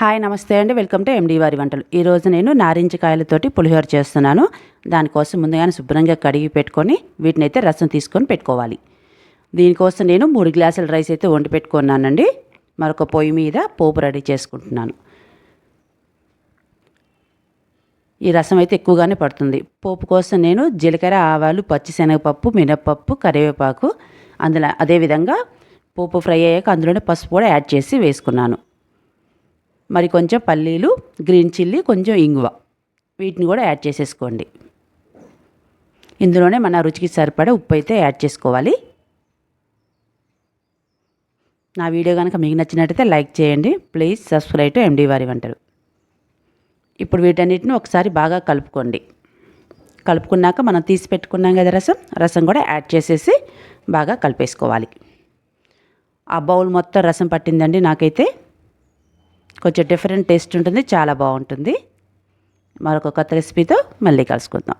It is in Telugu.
హాయ్ నమస్తే అండి. వెల్కమ్ టు ఎండి వారి వంటలు. ఈరోజు నేను నారింజ కాయలతోటి పులిహోర చేస్తున్నాను. దానికోసం ముందుగానే శుభ్రంగా కడిగి పెట్టుకొని వీటిని అయితే రసం తీసుకొని పెట్టుకోవాలి. దీనికోసం నేను మూడు గ్లాసుల రైస్ అయితే వండి పెట్టుకున్నానండి. మరొక పొయ్యి మీద పోపు రెడీ చేసుకుంటున్నాను. ఈ రసం అయితే ఎక్కువగానే పడుతుంది. పోపు కోసం నేను జీలకర్ర ఆవాలు పచ్చిశనగపప్పు మినప్పప్పు కరివేపాకు అందులో అదేవిధంగా పోపు ఫ్రై అయ్యాక అందులోనే పసుపు కూడా యాడ్ చేసి వేసుకున్నాను. మరి కొంచెం పల్లీలు గ్రీన్ చిల్లీ కొంచెం ఇంగువ. వీటిని కూడా యాడ్ చేసేసుకోండి. ఇందులోనే మన రుచికి సరిపడే ఉప్పు అయితే యాడ్ చేసుకోవాలి. నా వీడియో కనుక మీకు నచ్చినట్టయితే లైక్ చేయండి. ప్లీజ్ సబ్స్క్రైబ్ టు ఎండి వారి వంటలు. ఇప్పుడు వీటన్నిటిని ఒకసారి బాగా కలుపుకోండి. కలుపుకున్నాక మనం తీసి పెట్టుకున్నాం కదా రసం రసం కూడా యాడ్ చేసేసి బాగా కలిపేసుకోవాలి. ఆ బౌల్ మొత్తం రసం పట్టిందండి నాకైతే. కొంచెం డిఫరెంట్ టేస్ట్ ఉంటుంది చాలా బాగుంటుంది. మరొక కొత్త రెసిపీతో మళ్ళీ కలుసుకుందాం.